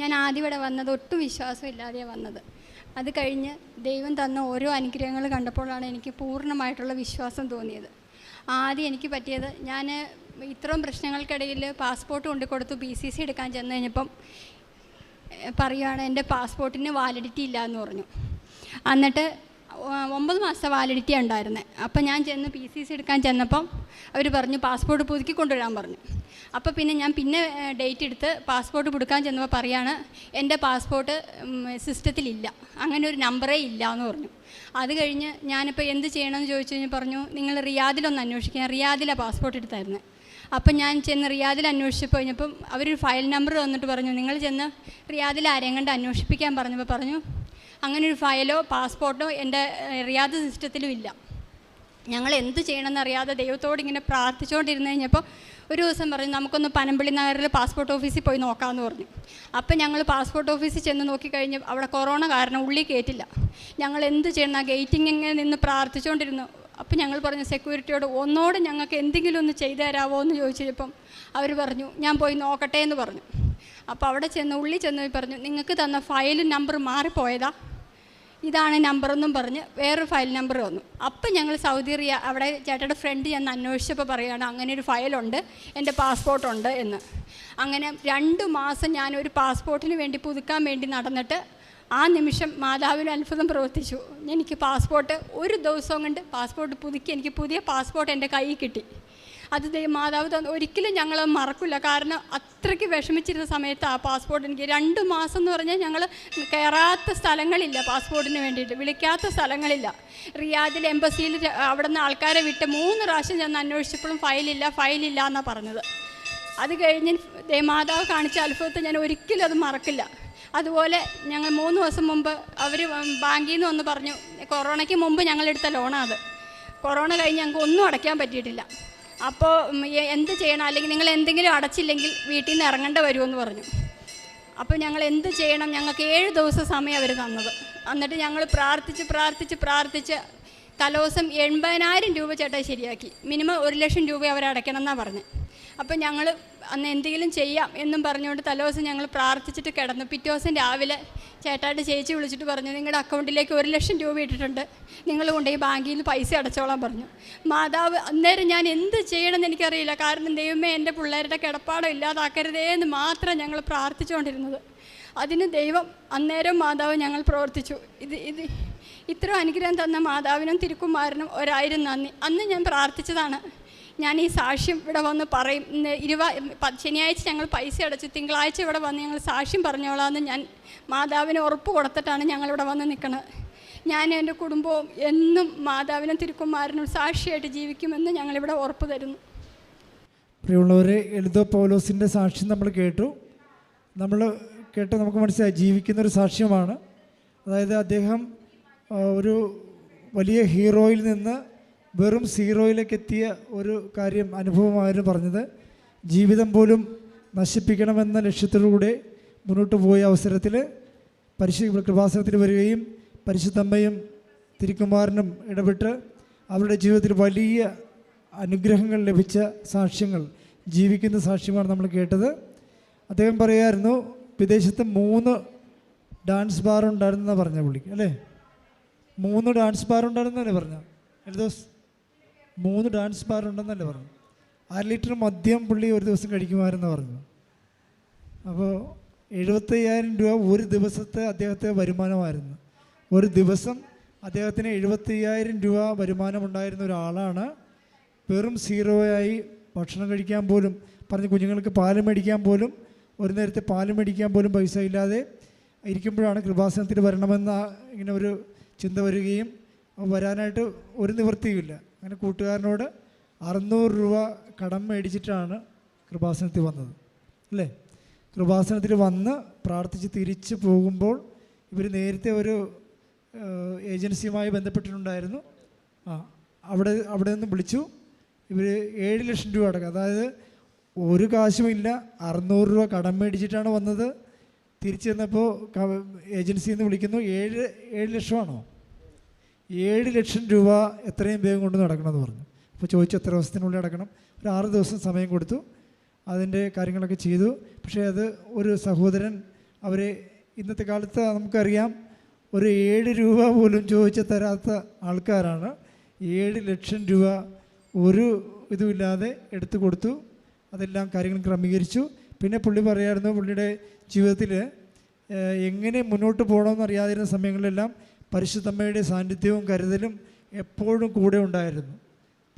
ഞാൻ ആദ്യം ഇവിടെ വന്നത് ഒട്ടും വിശ്വാസമില്ലാതെയാണ് വന്നത്. അത് കഴിഞ്ഞ് ദൈവം തന്ന ഓരോ അനുഗ്രഹങ്ങൾ കണ്ടപ്പോഴാണ് എനിക്ക് പൂർണമായിട്ടുള്ള വിശ്വാസം തോന്നിയത്. ആദ്യം എനിക്ക് പറ്റിയത് ഞാൻ ഇത്രയും പ്രശ്നങ്ങൾക്കിടയിൽ പാസ്പോർട്ട് കൊണ്ടു കൊടുത്തു ബി സി സി എടുക്കാൻ ചെന്ന് കഴിഞ്ഞപ്പം പറയുകയാണ് എന്റെ പാസ്പോർട്ടിന് വാലിഡിറ്റി ഇല്ല എന്ന് പറഞ്ഞു. എന്നിട്ട് ഒമ്പത് മാസത്തെ വാലിഡിറ്റി ഉണ്ടായിരുന്നത് അപ്പം ഞാൻ ചെന്ന് പി സി സി എടുക്കാൻ ചെന്നപ്പം അവർ പറഞ്ഞു പാസ്പോർട്ട് പുതുക്കി കൊണ്ടുവരാൻ പറഞ്ഞു. അപ്പോൾ പിന്നെ ഞാൻ പിന്നെ ഡേറ്റ് എടുത്ത് പാസ്പോർട്ട് പുതുക്കാൻ ചെന്നപ്പോൾ പറയാണ് എന്റെ പാസ്പോർട്ട് സിസ്റ്റത്തിലില്ല അങ്ങനെ ഒരു നമ്പറേ ഇല്ല എന്ന് പറഞ്ഞു. അത് കഴിഞ്ഞ് ഞാനിപ്പോൾ എന്ത് ചെയ്യണമെന്ന് ചോദിച്ചു കഴിഞ്ഞാൽ പറഞ്ഞു നിങ്ങൾ റിയാദിലൊന്ന് അന്വേഷിക്കുക റിയാദിലാണ് പാസ്പോർട്ട് എടുത്തായിരുന്നത് അപ്പം ഞാൻ ചെന്ന് റിയാദിൽ അന്വേഷിച്ചപ്പോൾ കഴിഞ്ഞപ്പം അവരൊരു ഫയൽ നമ്പർ തന്നിട്ട് പറഞ്ഞു നിങ്ങൾ ചെന്ന് റിയാദിൽ ആരെയും കണ്ട് അന്വേഷിപ്പിക്കാൻ പറഞ്ഞപ്പോൾ പറഞ്ഞു അങ്ങനെ ഒരു ഫയലോ പാസ്പോർട്ടോ എന്റെ റിയാദ് സിസ്റ്റത്തിലും ഇല്ല. ഞങ്ങൾ എന്ത് ചെയ്യണമെന്ന് അറിയാതെ ദൈവത്തോട് ഇങ്ങനെ പ്രാർത്ഥിച്ചുകൊണ്ടിരുന്ന് കഴിഞ്ഞപ്പോൾ ഒരു ദിവസം പറഞ്ഞു നമുക്കൊന്ന് പനമ്പിളി നഗറിൽ പാസ്പോർട്ട് ഓഫീസിൽ പോയി നോക്കാമെന്ന് പറഞ്ഞു. അപ്പം ഞങ്ങൾ പാസ്പോർട്ട് ഓഫീസിൽ ചെന്ന് നോക്കിക്കഴിഞ്ഞ് അവിടെ കൊറോണ കാരണം ഉള്ളിൽ കയറ്റില്ല ഞങ്ങൾ എന്ത് ചെയ്യണം? ആ ഗേറ്റിംഗ് ഇങ്ങനെ നിന്ന് പ്രാർത്ഥിച്ചുകൊണ്ടിരുന്നു? അപ്പം ഞങ്ങൾ പറഞ്ഞു സെക്യൂരിറ്റിയോട് ഒന്നോട് ഞങ്ങൾക്ക് എന്തെങ്കിലും ഒന്ന് ചെയ്തു തരാമോ എന്ന് ചോദിച്ചപ്പം അവർ പറഞ്ഞു ഞാൻ പോയി നോക്കട്ടെ എന്ന് പറഞ്ഞു. അപ്പോൾ അവിടെ ചെന്ന് ഉള്ളിൽ ചെന്ന് പറഞ്ഞു നിങ്ങൾക്ക് തന്ന ഫയലും നമ്പർ മാറിപ്പോയതാ. ഇതാണ് നമ്പറെന്നും പറഞ്ഞ് വേറൊരു ഫയൽ നമ്പർ വന്നു. അപ്പം ഞങ്ങൾ സൗദി റിയ അവിടെ ചേട്ടയുടെ ഫ്രണ്ട് ഞാൻ അന്വേഷിച്ചപ്പോൾ പറയുകയാണ് അങ്ങനെ ഒരു ഫയലുണ്ട് എന്റെ പാസ്പോർട്ടുണ്ട് എന്ന്. അങ്ങനെ രണ്ട് മാസം ഞാൻ ഒരു പാസ്പോർട്ടിന് വേണ്ടി പുതുക്കാൻ വേണ്ടി നടന്നിട്ട് ആ നിമിഷം മാതാവിന് അത്ഭുതം പ്രവർത്തിച്ചു. എനിക്ക് പാസ്പോർട്ട് ഒരു ദിവസം കൊണ്ട് പാസ്പോർട്ട് പുതുക്കി എനിക്ക് പുതിയ പാസ്പോർട്ട് എന്റെ കയ്യിൽ കിട്ടി. അത് മാതാവ് തന്നു ഒരിക്കലും ഞങ്ങൾ മറക്കില്ല കാരണം അത്രയ്ക്ക് വിഷമിച്ചിരുന്ന സമയത്ത് ആ പാസ്പോർട്ട് എനിക്ക് രണ്ട് മാസം എന്ന് പറഞ്ഞാൽ ഞങ്ങൾ കയറാത്ത സ്ഥലങ്ങളില്ല പാസ്പോർട്ടിന് വേണ്ടിയിട്ട്. വിളിക്കാത്ത സ്ഥലങ്ങളില്ല. റിയാദിൽ എംബസിയിൽ അവിടെ നിന്ന് ആൾക്കാരെ വിട്ട് മൂന്ന് പ്രാവശ്യം ചെന്ന് അന്വേഷിച്ചപ്പോഴും ഫയലില്ല ഫയലില്ല എന്നാണ് പറഞ്ഞത്. അത് കഴിഞ്ഞ് ദേ മാതാവ് കാണിച്ച അത്ഭുതത്തെ ഞാൻ ഒരിക്കലും അത് മറക്കില്ല. അതുപോലെ ഞങ്ങൾ മൂന്ന് ദിവസം മുമ്പ് അവർ ബാങ്കിൽ നിന്ന് വന്ന് പറഞ്ഞു കൊറോണയ്ക്ക് മുമ്പ് ഞങ്ങളെടുത്ത ലോണാണ് അത്. കൊറോണ കഴിഞ്ഞ് ഞങ്ങൾക്ക് ഒന്നും അടയ്ക്കാൻ പറ്റിയിട്ടില്ല. അപ്പോൾ എന്ത് ചെയ്യണം? അല്ലെങ്കിൽ നിങ്ങൾ എന്തെങ്കിലും അടച്ചില്ലെങ്കിൽ വീട്ടിൽ നിന്ന് ഇറങ്ങേണ്ട വരുമെന്ന് പറഞ്ഞു. അപ്പോൾ ഞങ്ങൾ എന്ത് ചെയ്യണം? ഞങ്ങൾക്ക് ഏഴ് ദിവസം സമയം അവർ തന്നത്. എന്നിട്ട് ഞങ്ങൾ പ്രാർത്ഥിച്ച് പ്രാർത്ഥിച്ച് പ്രാർത്ഥിച്ച് തലോസം എൺപതിനായിരം രൂപ ചേട്ടാ ശരിയാക്കി. മിനിമം ഒരു ലക്ഷം രൂപ അവരടയ്ക്കണം എന്നാണ് പറഞ്ഞത് അപ്പോൾ ഞങ്ങൾ അന്ന് എന്തെങ്കിലും ചെയ്യാം എന്നും പറഞ്ഞുകൊണ്ട് തലോസം ഞങ്ങൾ പ്രാർത്ഥിച്ചിട്ട് കിടന്നു. പിറ്റേ ദിവസം രാവിലെ ചേട്ടായിട്ട് ചേച്ചി വിളിച്ചിട്ട് പറഞ്ഞു നിങ്ങളുടെ അക്കൗണ്ടിലേക്ക് ഒരു ലക്ഷം രൂപ ഇട്ടിട്ടുണ്ട്. നിങ്ങൾ കൊണ്ടുപോയി ബാങ്കിൽ നിന്ന് പൈസ അടച്ചോളാൻ പറഞ്ഞു. മാതാവ് അന്നേരം ഞാൻ എന്ത് ചെയ്യണമെന്ന് എനിക്കറിയില്ല. കാരണം ദൈവമേ എന്റെ പിള്ളേരുടെ കിടപ്പാടം ഇല്ലാതാക്കരുതേ എന്ന് മാത്രം ഞങ്ങൾ പ്രാർത്ഥിച്ചുകൊണ്ടിരുന്നത്. അതിന് ദൈവം അന്നേരം മാതാവ് ഞങ്ങൾ പ്രവർത്തിച്ചു. ഇത് ഇത് ഇത്ര അനുഗ്രഹം തന്ന മാതാവിനും തിരുക്കുമാരനും ഒരായിരം നന്ദി. അന്ന് ഞാൻ പ്രാർത്ഥിച്ചതാണ്. ഞാൻ ഈ സാക്ഷ്യം ഇവിടെ വന്ന് പറയും. ഇരുവ ശനിയാഴ്ച ഞങ്ങൾ പൈസ അടച്ച്. തിങ്കളാഴ്ച ഇവിടെ വന്ന് ഞങ്ങൾ സാക്ഷ്യം പറഞ്ഞോളാമെന്ന് ഞാൻ മാതാവിന് ഉറപ്പ് കൊടുത്തിട്ടാണ് ഞങ്ങളിവിടെ വന്ന് നിൽക്കുന്നത് ഞാൻ എന്റെ കുടുംബവും എന്നും മാതാവിനും തിരുക്കുമാരനും സാക്ഷിയായിട്ട് ജീവിക്കുമെന്ന് ഞങ്ങളിവിടെ ഉറപ്പ് തരുന്നു. പ്രിയമുള്ളവരെ എഴുതോ പൗലോസിന്റെ സാക്ഷ്യം നമ്മൾ കേട്ടു. നമ്മൾ കേട്ട് നമുക്ക് മനസ്സിലായി ജീവിക്കുന്നൊരു സാക്ഷ്യമാണ്. അതായത് അദ്ദേഹം ഒരു വലിയ ഹീറോയിൽ നിന്ന് വെറും സീറോയിലേക്ക് എത്തിയ ഒരു കാര്യം അനുഭവമായിരുന്നു പറഞ്ഞത്. ജീവിതം പോലും നശിപ്പിക്കണമെന്ന ലക്ഷ്യത്തിലൂടെ മുന്നോട്ട് പോയ അവസരത്തിൽ പരിശുദ്ധ കൃപാസനത്തിൽ വരികയും പരിശുദ്ധമ്മയും തിരുക്കുമാരനും ഇടപെട്ട് അവരുടെ ജീവിതത്തിൽ വലിയ അനുഗ്രഹങ്ങൾ ലഭിച്ച സാക്ഷ്യങ്ങൾ ജീവിക്കുന്ന സാക്ഷ്യമാണ് നമ്മൾ കേട്ടത്. അദ്ദേഹം പറയായിരുന്നു വിദേശത്ത് മൂന്ന് ഡാൻസ് ബാർ ഉണ്ടായിരുന്നെന്നാണ് പറഞ്ഞ പുള്ളിക്ക് അല്ലേ? മൂന്ന് ഡാൻസ് ബാർ ഉണ്ടായിരുന്നല്ലേ പറഞ്ഞ എൽദോസ് മൂന്ന് ഡാൻസ് ബാർ ഉണ്ടെന്നല്ലേ പറഞ്ഞു. അര ലിറ്റർ മദ്യം പുള്ളി ഒരു ദിവസം കഴിക്കുമായിരുന്നു പറഞ്ഞു. അപ്പോൾ എഴുപത്തയ്യായിരം രൂപ ഒരു ദിവസത്തെ അദ്ദേഹത്തെ വരുമാനമായിരുന്നു. ഒരു ദിവസം അദ്ദേഹത്തിന് എഴുപത്തയ്യായിരം രൂപ വരുമാനമുണ്ടായിരുന്ന ഒരാളാണ്. വെറും സീറോയായി ഭക്ഷണം കഴിക്കാൻ പോലും പറഞ്ഞ് കുഞ്ഞുങ്ങൾക്ക് പാൽ മേടിക്കാൻ പോലും ഒരു നേരത്തെ പാൽ മേടിക്കാൻ പോലും പൈസ ഇല്ലാതെ ഇരിക്കുമ്പോഴാണ് കൃപാസനത്തിൽ വരണമെന്ന ഇങ്ങനെ ഒരു ചിന്ത വരികയും വരാനായിട്ട് ഒരു നിവൃത്തിയുമില്ല. അങ്ങനെ കൂട്ടുകാരനോട് അറുന്നൂറ് രൂപ കടം മേടിച്ചിട്ടാണ് കൃപാസനത്തിൽ വന്നത്. അല്ലേ? കൃപാസനത്തിൽ വന്ന് പ്രാർത്ഥിച്ച് തിരിച്ച് പോകുമ്പോൾ ഇവർ നേരത്തെ ഒരു ഏജൻസിയുമായി ബന്ധപ്പെട്ടിട്ടുണ്ടായിരുന്നു. ആ അവിടെ അവിടെ നിന്ന് വിളിച്ചു. ഇവർ ഏഴ് ലക്ഷം രൂപ അടക്കം. അതായത് ഒരു കാശുമില്ല അറുന്നൂറ് രൂപ കടം മേടിച്ചിട്ടാണ് വന്നത്. തിരിച്ചു ചെന്നപ്പോൾ ഏജൻസിയിൽ നിന്ന് വിളിക്കുന്നു. ഏഴ് ഏഴ് ലക്ഷമാണോ? ഏഴ് ലക്ഷം രൂപ എത്രയും വേഗം കൊണ്ട് നടക്കണമെന്ന് പറഞ്ഞു. അപ്പോൾ ചോദിച്ചു എത്ര ദിവസത്തിനുള്ളിൽ അടക്കണം ഒരു ആറ് ദിവസം സമയം കൊടുത്തു. അതിന്റെ കാര്യങ്ങളൊക്കെ ചെയ്തു. പക്ഷേ അത് ഒരു സഹോദരൻ അവരെ ഇന്നത്തെ കാലത്ത് നമുക്കറിയാം ഒരു ഏഴ് രൂപ പോലും ചോദിച്ച് തരാത്ത ആൾക്കാരാണ്. ഏഴ് ലക്ഷം രൂപ ഒരു ഇതുമില്ലാതെ എടുത്തു കൊടുത്തു. അതെല്ലാം കാര്യങ്ങൾ ക്രമീകരിച്ചു. പിന്നെ പുള്ളി പറയായിരുന്നു പുള്ളിയുടെ ജീവിതത്തിൽ എങ്ങനെ മുന്നോട്ട് പോകണമെന്ന് അറിയാതിരുന്ന സമയങ്ങളിലെല്ലാം പരിശുദ്ധമ്മയുടെ സാന്നിധ്യവും കരുതലും എപ്പോഴും കൂടെ ഉണ്ടായിരുന്നു.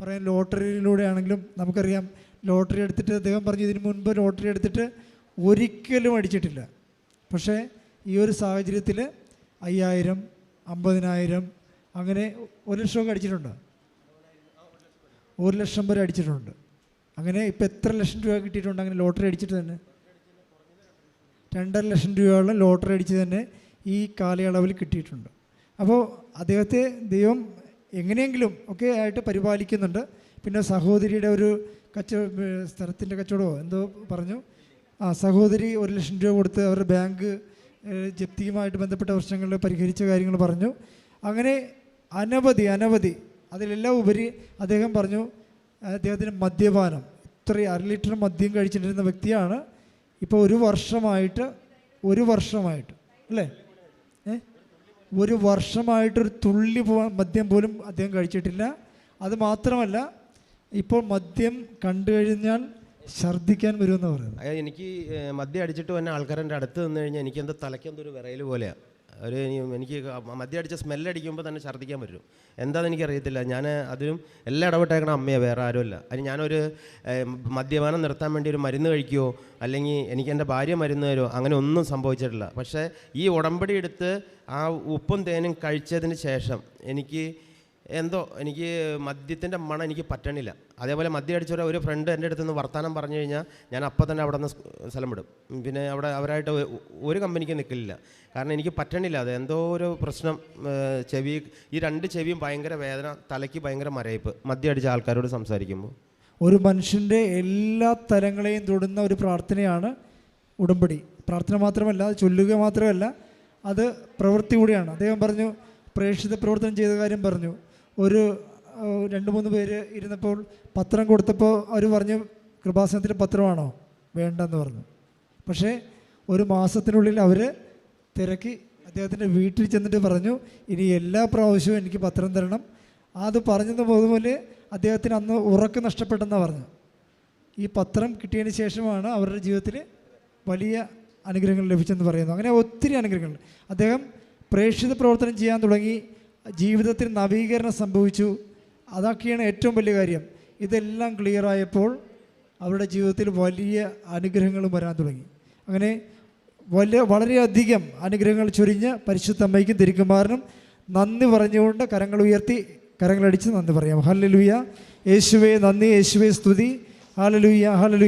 പറയാൻ ലോട്ടറിയിലൂടെ ആണെങ്കിലും നമുക്കറിയാം ലോട്ടറി എടുത്തിട്ട് അദ്ദേഹം പറഞ്ഞു ഇതിനു മുൻപ് ലോട്ടറി എടുത്തിട്ട് ഒരിക്കലും അടിച്ചിട്ടില്ല. പക്ഷേ ഈ ഒരു സാഹചര്യത്തിൽ അയ്യായിരം അമ്പതിനായിരം അങ്ങനെ ഒരു ലക്ഷമൊക്കെ അടിച്ചിട്ടുണ്ട്. ഒരു ലക്ഷം വരെ അടിച്ചിട്ടുണ്ട്. അങ്ങനെ ഇപ്പം എത്ര ലക്ഷം രൂപ കിട്ടിയിട്ടുണ്ട് അങ്ങനെ ലോട്ടറി അടിച്ചിട്ട് തന്നെ? രണ്ടര ലക്ഷം രൂപയോളം ലോട്ടറി അടിച്ച് തന്നെ ഈ കാലയളവിൽ കിട്ടിയിട്ടുണ്ട്. അപ്പോൾ അദ്ദേഹത്തെ ദൈവം എങ്ങനെയെങ്കിലും ഒക്കെ ആയിട്ട് പരിപാലിക്കുന്നുണ്ട്. പിന്നെ സഹോദരിയുടെ ഒരു കച്ച സ്ഥലത്തിന്റെ കച്ചവടമോ എന്തോ പറഞ്ഞു. ആ സഹോദരി ഒരു ലക്ഷം രൂപ കൊടുത്ത് അവരുടെ ബാങ്ക് ജപ്തിയുമായിട്ട് ബന്ധപ്പെട്ട പ്രശ്നങ്ങൾ പരിഹരിച്ച കാര്യങ്ങൾ പറഞ്ഞു. അങ്ങനെ അനവധി അനവധി അതിലെല്ലാം ഉപരി അദ്ദേഹം പറഞ്ഞു അദ്ദേഹത്തിന് മദ്യപാനം. ഇത്ര അര ലിറ്റർ മദ്യം കഴിച്ചിട്ടിരുന്ന വ്യക്തിയാണ്. ഇപ്പോൾ ഒരു വർഷമായിട്ട് ഒരു വർഷമായിട്ട് അല്ലേ? ഒരു വർഷമായിട്ടൊരു തുള്ളി മദ്യം പോലും അദ്ദേഹം കഴിച്ചിട്ടില്ല. അത് മാത്രമല്ല ഇപ്പോൾ മദ്യം കണ്ടു കഴിഞ്ഞാൽ ഛർദ്ദിക്കാൻ വരുമെന്ന് പറയുന്നത്. എനിക്ക് മദ്യം അടിച്ചിട്ട് വന്ന ആൾക്കാരെ അടുത്ത് നിന്ന് കഴിഞ്ഞാൽ എനിക്ക് എന്താ തലയ്ക്കെന്തോ ഒരു വിറയൽ പോലെയാണ് ഒരു എനിക്ക് മദ്യം അടിച്ച സ്മെല്ലടിക്കുമ്പോൾ തന്നെ ഛർദ്ദിക്കാൻ പറ്റും. എന്താണെന്ന് എനിക്കറിയത്തില്ല. ഞാൻ അതിലും എല്ലാം ഇടപെട്ടേക്കണ അമ്മയാണ് വേറെ ആരുമല്ല. അതിന് ഞാനൊരു മദ്യപാനം നിർത്താൻ വേണ്ടി ഒരു മരുന്ന് കഴിക്കുകയോ അല്ലെങ്കിൽ എനിക്ക് എന്റെ ഭാര്യ മരുന്ന് തരുമോ അങ്ങനെ ഒന്നും സംഭവിച്ചിട്ടില്ല. പക്ഷേ ഈ ഉടമ്പടി എടുത്ത് ആ ഉപ്പും തേനും കഴിച്ചതിന് ശേഷം എനിക്ക് എന്തോ എനിക്ക് മദ്യത്തിന്റെ മണം എനിക്ക് പറ്റണില്ല. അതേപോലെ മദ്യം അടിച്ചൊരു ഒരു- ഫ്രണ്ട് എന്റെ അടുത്ത് നിന്ന് വർത്തമാനം പറഞ്ഞു കഴിഞ്ഞാൽ ഞാൻ അപ്പം തന്നെ അവിടെ നിന്ന് സ്ഥലം വിടും. പിന്നെ അവിടെ അവരായിട്ട് ഒരു കമ്പനിക്ക് നിൽക്കില്ല കാരണം എനിക്ക് പറ്റണില്ല. അത് എന്തോ ഒരു പ്രശ്നം ചെവി ഈ രണ്ട് ചെവിയും ഭയങ്കര വേദന തലയ്ക്ക് ഭയങ്കര മരയിപ്പ്. മദ്യം അടിച്ച ആൾക്കാരോട് സംസാരിക്കുമ്പോൾ. ഒരു മനുഷ്യന്റെ എല്ലാ തരങ്ങളെയും തൊടുന്ന ഒരു പ്രാർത്ഥനയാണ് ഉടമ്പടി. പ്രാർത്ഥന മാത്രമല്ല അത് ചൊല്ലുക മാത്രമല്ല അത് പ്രവൃത്തി കൂടിയാണ്. അദ്ദേഹം പറഞ്ഞു പ്രേക്ഷിത പ്രവർത്തനം ചെയ്ത കാര്യം പറഞ്ഞു. ഒരു രണ്ട് മൂന്ന് പേര് ഇരുന്നപ്പോൾ പത്രം കൊടുത്തപ്പോൾ അവർ പറഞ്ഞു കൃപാസനത്തിൽ പത്രമാണോ? വേണ്ടെന്ന് പറഞ്ഞു. പക്ഷേ ഒരു മാസത്തിനുള്ളിൽ അവർ തിരക്കി അദ്ദേഹത്തിന്റെ വീട്ടിൽ ചെന്നിട്ട് പറഞ്ഞു ഇനി എല്ലാ പ്രാവശ്യവും എനിക്ക് പത്രം തരണം. അത് പറഞ്ഞത് പോലെ അദ്ദേഹത്തിന് അന്ന് ഉറക്കം നഷ്ടപ്പെട്ടെന്നാണ് പറഞ്ഞു. ഈ പത്രം കിട്ടിയതിന് ശേഷമാണ് അവരുടെ ജീവിതത്തിൽ വലിയ അനുഗ്രഹങ്ങൾ ലഭിച്ചെന്ന് പറയുന്നു. അങ്ങനെ ഒത്തിരി അനുഗ്രഹങ്ങൾ. അദ്ദേഹം പ്രേക്ഷിത പ്രവർത്തനം ചെയ്യാൻ തുടങ്ങി. ജീവിതത്തിൽ നവീകരണം സംഭവിച്ചു. അതൊക്കെയാണ് ഏറ്റവും വലിയ കാര്യം. ഇതെല്ലാം ക്ലിയർ ആയപ്പോൾ അവരുടെ ജീവിതത്തിൽ വലിയ അനുഗ്രഹങ്ങളും വരാൻ തുടങ്ങി. അങ്ങനെ വലിയ വളരെയധികം അനുഗ്രഹങ്ങൾ ചൊരിഞ്ഞ് പരിശുദ്ധ അമ്മയ്ക്കും തിരുക്കുമാരനും നന്ദി പറഞ്ഞുകൊണ്ട് കരങ്ങൾ ഉയർത്തി കരങ്ങളടിച്ച് നന്ദി പറയാം. ഹല്ലേലൂയ. യേശുവേ നന്ദി. യേശുവേ സ്തുതി. ഹല്ലേലൂയ ഹല്ലേലൂയ.